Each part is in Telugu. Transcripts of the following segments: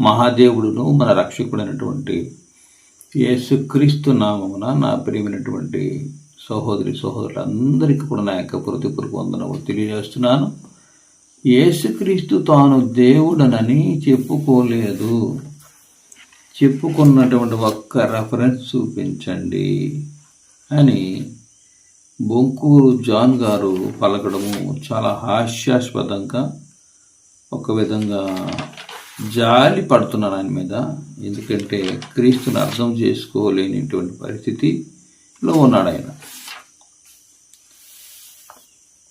మహాదేవుడును మన రక్షకుడైనటువంటి యేసుక్రీస్తు నామమున నా ప్రియమైనటువంటి సహోదరి సహోదరులందరికీ కూడా నా యొక్క హృదయపూర్వక వందనములు తెలియజేస్తున్నాను. యేసుక్రీస్తు తాను దేవుడనని చెప్పుకోలేదు. చెప్పుకున్నటువంటి ఒక్క రెఫరెన్స్ చూపించండి అని బొంకూరు జాన్ గారు పలకడము చాలా హాస్యాస్పదంగా ఒక విధంగా జాలి పడుతున్నాను ఆయన మీద. ఎందుకంటే క్రీస్తుని అర్థం చేసుకోలేనిటువంటి పరిస్థితిలో ఉన్నాడు ఆయన.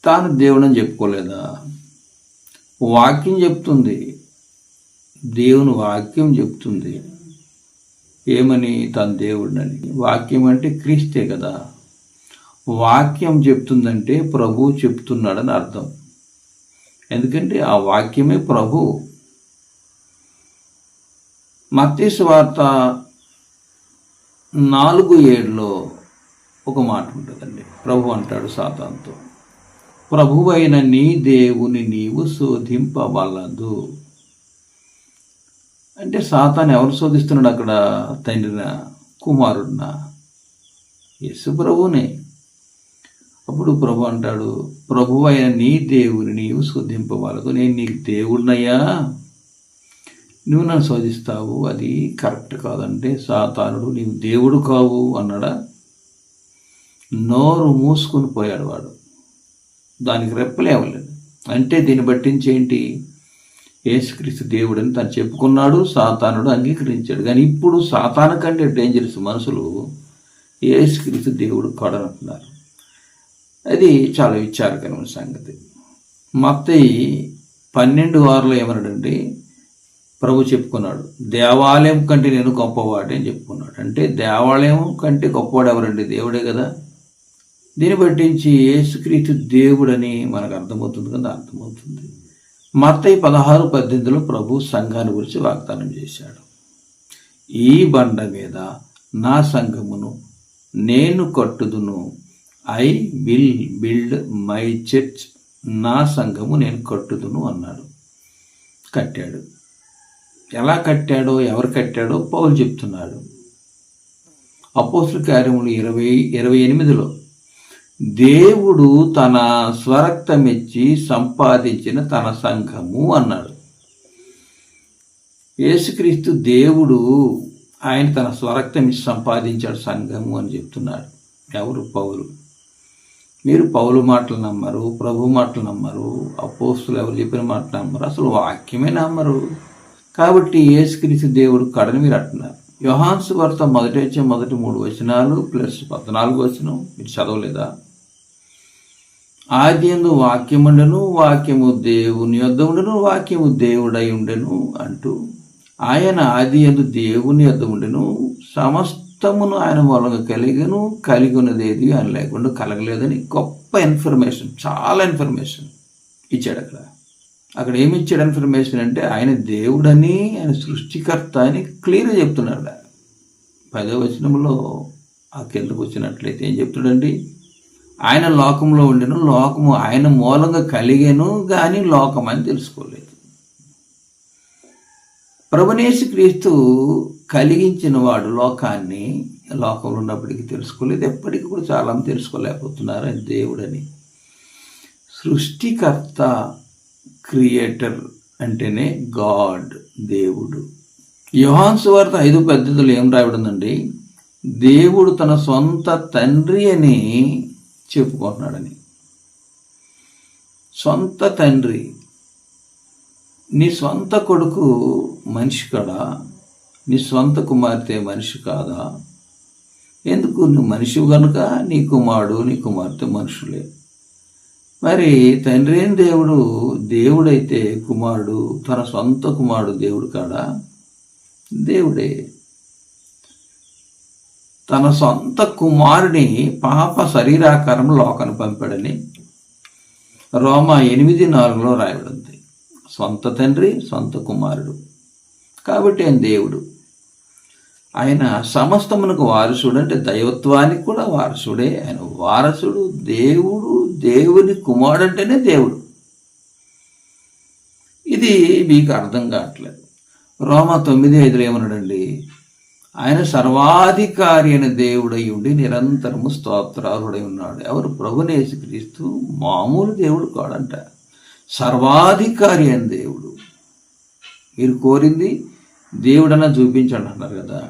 తాను దేవుడని చెప్పుకోలేదా? వాక్యం చెప్తుంది. దేవుని వాక్యం చెప్తుంది. ఏమని? తన దేవుడినని. వాక్యం అంటే క్రీస్తే కదా. వాక్యం చెప్తుందంటే ప్రభు చెప్తున్నాడని అర్థం. ఎందుకంటే ఆ వాక్యమే ప్రభు. మత్తీసు వార్త నాలుగు ఏడులో ఒక మాట ఉంటుందండి. ప్రభు అంటాడు సాతాంతో ప్రభువైన నీ దేవుని నీవు శోధింపవలదు. అంటే సాతాన్ని ఎవరు శోధిస్తున్నాడు అక్కడ? తండ్రిన కుమారుడిన యేసు ప్రభునే అప్పుడు ప్రభు అంటాడు ప్రభువైన నీ దేవుని నీవు శోధింపవలదు. నేను నీకు దేవుడినయ్యా. నువ్వు నన్ను శోధిస్తావు అది కరెక్ట్ కాదంటే సాతానుడు నీవు దేవుడు కావు అన్నాడా? నోరు మూసుకొని పోయాడు వాడు. దానికి రెప్పలేవలేదు అంటే దీన్ని బట్టించి ఏంటి? యేసుక్రీస్తు దేవుడని తను చెప్పుకున్నాడు సాతానుడు అంగీకరించాడు. కానీ ఇప్పుడు సాతాన కంటే డేంజరస్ మనుషులు యేసుక్రీస్తు దేవుడు కొడనంటున్నారు. అది చాలా విచారకరమైన సంగతి. మత్తయి పన్నెండు వారిలో ఏమన్నాడంటే ప్రభు చెప్పుకున్నాడు దేవాలయం కంటే నేను గొప్పవాడే అని చెప్పుకున్నాడు. అంటే దేవాలయం కంటే గొప్పవాడు ఎవరండి? దేవుడే కదా. దీన్ని బట్టించి యేసుక్రీస్తు దేవుడని మనకు అర్థమవుతుంది కదా అర్థమవుతుంది. మత్తయి పదహారు పద్దెనిమిదిలో ప్రభు సంఘాన్ని గురించి వాగ్దానం చేశాడు. ఈ బండ మీద నా సంఘమును నేను కట్టుదును. I will build my church. నా సంఘము నేను కట్టుదును అన్నాడు. కట్టాడు. ఎలా కట్టాడో ఎవరు కట్టాడో పౌలు చెప్తున్నాడు. అపోసుల కార్యములు ఇరవై ఇరవై ఎనిమిదిలో దేవుడు తన స్వరక్తమిచ్చి సంపాదించిన తన సంఘము అన్నాడు. యేసుక్రీస్తు దేవుడు ఆయన తన స్వరక్తం ఇచ్చి సంపాదించాడు సంఘము అని చెప్తున్నాడు. ఎవరు? పౌలు. మీరు పౌలు మాటలు నమ్మరు ప్రభు మాటలు నమ్మరు అపోస్తులు ఎవరు చెప్పిన మాటలు నమ్మరు అసలు వాక్యమే నమ్మరు. కాబట్టి యేసుక్రీస్తు దేవుడు కడని మీరు అంటున్నారు. యోహాన్స్ వార్త మొదటి వచ్చే మొదటి మూడు వచనాలు ప్లస్ పద్నాలుగు వచనం. మీరు చదవలేదా? ఆది వాక్యముండను వాక్యము దేవుని యొద్ద ఉండను వాక్యము దేవుడై ఉండెను అంటూ ఆయన ఆది ఎందు దేవుని యొద్ద ఉండెను. సమస్తమును ఆయన మూలంగా కలిగను కలిగి ఉన్నదేది అని ఆయన లేకుండా కలగలేదని గొప్ప ఇన్ఫర్మేషన్ చాలా ఇన్ఫర్మేషన్ ఇచ్చాడు అక్కడ. అక్కడ ఏమి ఇచ్చాడు ఇన్ఫర్మేషన్ అంటే ఆయన దేవుడని ఆయన సృష్టికర్త అని క్లియర్గా చెప్తున్నాడు పదో వచనంలో ఆ కిందకు వచ్చినట్లయితే ఏం చెప్తాడండి? ఆయన లోకంలో ఉండేను లోకము ఆయన మూలంగా కలిగాను కానీ లోకం అని తెలుసుకోలేదు. ప్రభునేసి క్రీస్తు కలిగించిన వాడు లోకాన్ని లోకంలో ఉన్నప్పటికీ తెలుసుకోలేదు ఎప్పటికీ కూడా చాలా తెలుసుకోలేకపోతున్నారు ఆయన దేవుడని. సృష్టికర్త క్రియేటర్ అంటేనే గాడ్ దేవుడు. యోహాన్స్ వార్త ఐదు పద్ధతులు ఏం రాయబడిందండి? దేవుడు తన సొంత తండ్రి అని చెప్పుకుంటున్నాడని. సొంత తండ్రి. నీ సొంత కొడుకు మనిషి కాడా? నీ సొంత కుమార్తె మనిషి కాదా? ఎందుకు? నువ్వు మనిషి కనుక నీ కుమారుడు నీ కుమార్తె మనుషులే. మరి తండ్రి అయిన దేవుడు దేవుడైతే కుమారుడు తన సొంత కుమారుడు దేవుడు కాడా? దేవుడే. తన సొంత కుమారుని పాప శరీరాకారం లోకను పంపాడని రోమా ఎనిమిది నాలుగులో రాయబడింది. సొంత తండ్రి సొంత కుమారుడు. కాబట్టి ఆయన దేవుడు. ఆయన సమస్తమునకు వారసుడు అంటే దైవత్వానికి కూడా వారసుడే. ఆయన వారసుడు దేవుడు దేవుని కుమారుడు అంటేనే దేవుడు. ఇది మీకు అర్థం కావట్లేదు. రోమ తొమ్మిది ఐదులో ఏమన్నాడండి? ఆయన సర్వాధికారి అయిన దేవుడై ఉండి నిరంతరము స్తోత్రార్హుడై ఉన్నాడు. ఎవరు? ప్రభునేసి క్రీస్తు మామూలు దేవుడు కాడంట. సర్వాధికారి అయిన దేవుడు. మీరు కోరింది దేవుడన్నా చూపించండి అన్నారు కదా.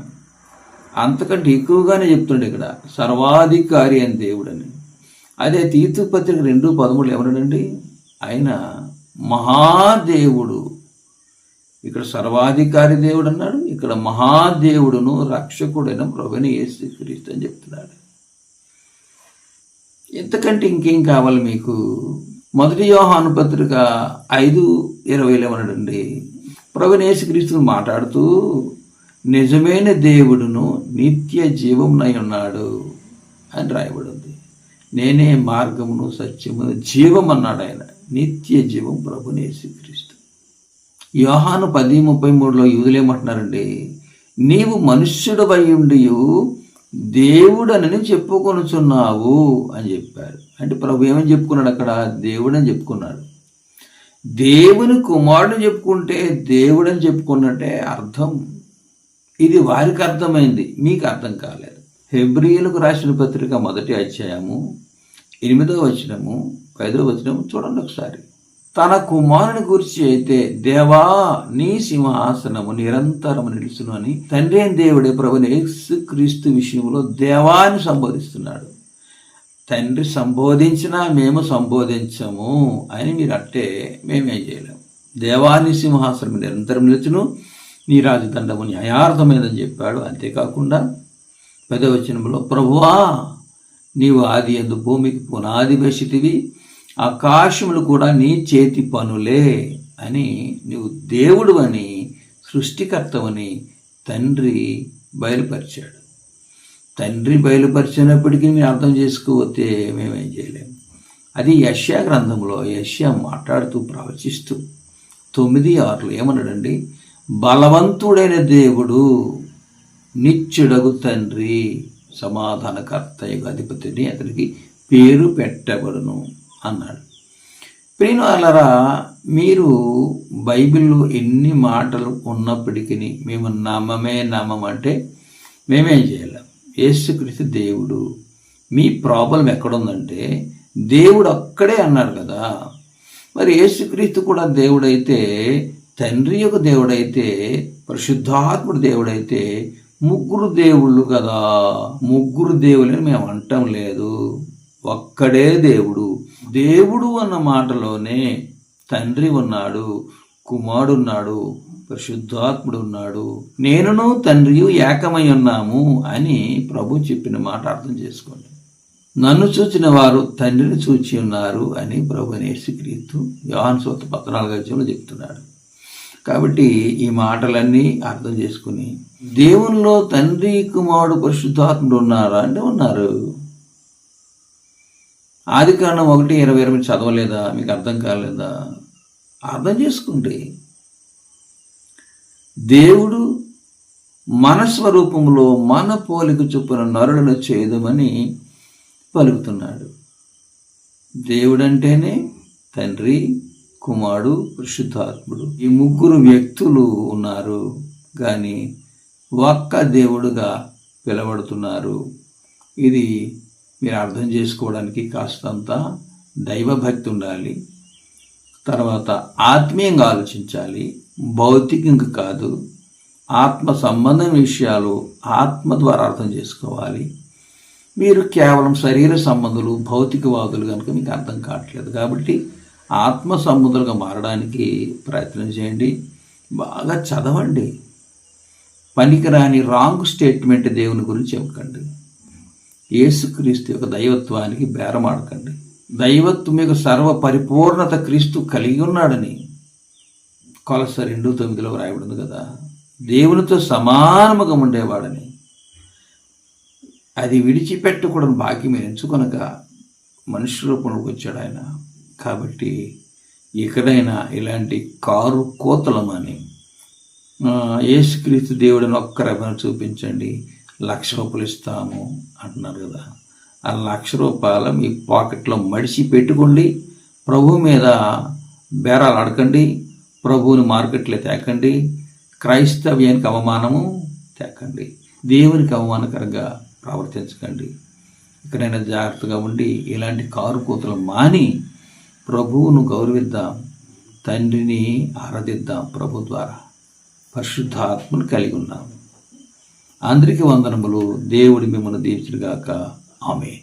అంతకంటే ఎక్కువగానే చెప్తుండే ఇక్కడ. సర్వాధికారి అని దేవుడని. అదే తీతు పత్రిక రెండు పదమూడు ఎవరండి ఆయన మహాదేవుడు. ఇక్కడ సర్వాధికారి దేవుడు అన్నాడు ఇక్కడ మహాదేవుడును రక్షకుడైన ప్రభుని యేసుక్రీస్తు అని చెప్తున్నాడు. ఎంతకంటే ఇంకేం కావాలి మీకు? మొదటి యోహాను పత్రిక ఐదు ఇరవైలో ఏమన్నాడండి? ప్రభుని యేసుక్రీస్తును మాట్లాడుతూ నిజమైన దేవుడును నిత్య జీవమునై ఉన్నాడు అని రాయబడి ఉంది నేనే మార్గమును సత్యమును జీవం అన్నాడు ఆయన. నిత్య జీవం ప్రభుని యేసుక్రీస్తు. యోహాను పది ముప్పై మూడులో యూదులేమంటున్నారండి నీవు మనుష్యుడు ఉండి దేవుడనని చెప్పుకొనుచున్నావు అని చెప్పారు. అంటే ప్రభు ఏమని చెప్పుకున్నాడు అక్కడ? దేవుడని చెప్పుకున్నాడు. దేవుని కుమారుడు చెప్పుకుంటే దేవుడని చెప్పుకున్నట్టే అర్థం. ఇది వారికి అర్థమైంది మీకు అర్థం కాలేదు. హెబ్రియలకు రాసిన పత్రిక మొదటి అధ్యాయము ఎనిమిదో వచనము ఐదో వచనము చూడండి ఒకసారి. తన కుమారుని గురించి అయితే దేవా నీ సింహాసనము నిరంతరము నిలుచును అని తండ్రి అయిన దేవుడే ప్రభుని క్రీస్తు విషయంలో దేవాన్ని సంబోధిస్తున్నాడు. తండ్రి సంబోధించినా మేము సంబోధించము అని మీరు అట్టే మేమేం చేయలేము. దేవాని సింహాసనం నిరంతరం నిలుచును నీ రాజదండము న్యాయార్థమైనదని చెప్పాడు. అంతేకాకుండా పెదవచనంలో ప్రభువా నీవు ఆది ఎందు భూమికి పునాది వేసితివి ఆకాశములు కూడా నీ చేతి పనులే అని నీవు దేవుడు అని సృష్టికర్తవని తండ్రి బయలుపరిచాడు. తండ్రి బయలుపరిచినప్పటికీ మీరు అర్థం చేసుకోవతే మేమేం చేయలేము అది యష్యా గ్రంథంలో యష్యా మాట్లాడుతూ ప్రవచిస్తూ తొమ్మిది ఆరులో ఏమన్నాడండి? బలవంతుడైన దేవుడు నిత్యుడగు తండ్రి సమాధానకర్త అధిపతిని అతనికి పేరు పెట్టబడును అన్నాడు. ప్రియులారా మీరు బైబిల్లో ఎన్ని మాటలు ఉన్నప్పటికీ మేము నమ్మమే నమ్మమంటే మేమేం చేయలేం? యేసుక్రీస్తు దేవుడు మీ ప్రాబ్లం ఎక్కడుందంటే దేవుడు అక్కడే అన్నాడు కదా. మరి యేసుక్రీస్తు కూడా దేవుడైతే తండ్రి యొక్క దేవుడైతే పరిశుద్ధాత్ముడు దేవుడైతే ముగ్గురు దేవుళ్ళు కదా. ముగ్గురు దేవులని మేము అంటం లేదు. ఒక్కడే దేవుడు. దేవుడు అన్న మాటలోనే తండ్రి ఉన్నాడు కుమారుడున్నాడు పరిశుద్ధాత్ముడు ఉన్నాడు. నేనును తండ్రియు ఏకమై ఉన్నాము అని ప్రభు చెప్పిన మాట అర్థం చేసుకోండి. నన్ను చూచిన వారు తండ్రిని చూచి ఉన్నారు అని ప్రభు నేసుక్రీస్తు యోహాన్ సోత పద్నాలుగు చెప్తున్నాడు. కాబట్టి ఈ మాటలన్నీ అర్థం చేసుకుని దేవునిలో తండ్రి కుమారుడు పరిశుద్ధాత్ముడు ఉన్నారా అంటే ఉన్నారు. ఆది కారణం ఒకటి ఇరవై ఇరవై చదవలేదా? మీకు అర్థం కాలేదా? అర్థం చేసుకుంటే దేవుడు మన స్వరూపంలో మన పోలిక చొప్పున నరులను చేయదమని పలుకుతున్నాడు. దేవుడంటేనే తండ్రి కుమారుడు పరిశుద్ధాత్ముడు. ఈ ముగ్గురు వ్యక్తులు ఉన్నారు కానీ ఒక్క దేవుడుగా పిలవడుతున్నారు. ఇది మీరు అర్థం చేసుకోవడానికి కాస్తంత దైవభక్తి ఉండాలి. తర్వాత ఆత్మీయంగా ఆలోచించాలి. భౌతికంగా కాదు ఆత్మ సంబంధం విషయాలు ఆత్మ ద్వారా అర్థం చేసుకోవాలి. మీరు కేవలం శరీర సంబంధులు భౌతికవాదులు కనుక మీకు అర్థం కావట్లేదు. కాబట్టి ఆత్మ సముద్రంగా మారడానికి ప్రయత్నం చేయండి. బాగా చదవండి. పనికిరాని రాంగ్ స్టేట్మెంట్ దేవుని గురించి చెప్పకండి. యేసుక్రీస్తు యొక్క దైవత్వానికి బేరమాడకండి. దైవత్వం యొక్క సర్వ పరిపూర్ణత క్రీస్తు కలిగి ఉన్నాడని కొలస రెండు తొమ్మిదిలో రాయబడింది కదా. దేవునితో సమానముగా ఉండేవాడని. అది విడిచిపెట్టకూడని భాగ్యం ఎంచుకొనక మనుష్య రూపంలోకి వచ్చాడు ఆయన. కాబట్టి ఎక్కడైనా ఇలాంటి కారు కోతలమని యేసుక్రీస్తు దేవుడిని ఒక్కరెవరు చూపించండి లక్ష రూపాయలు ఇస్తాము అంటున్నారు కదా. ఆ లక్ష రూపాయలు మీ పాకెట్లో మడిచి పెట్టుకోండి ప్రభు మీద బేరాలు అడకండి ప్రభువుని మార్కెట్లో తేకండి క్రైస్తవ్యానికి అవమానము తేకండి దేవునికి అవమానకరంగా ప్రవర్తించకండి. ఇక్కడైనా జాగ్రత్తగా ఉండి ఇలాంటి కారు కూతలు మాని ప్రభువును గౌరవిద్దాం తండ్రిని ఆరాధిద్దాం ప్రభు ద్వారా. పరిశుద్ధాత్మను కలిగి ఉన్నాము అందరికీ వందనములు. దేవుడి మిమ్మల్ని దీవించుగాక ఆమె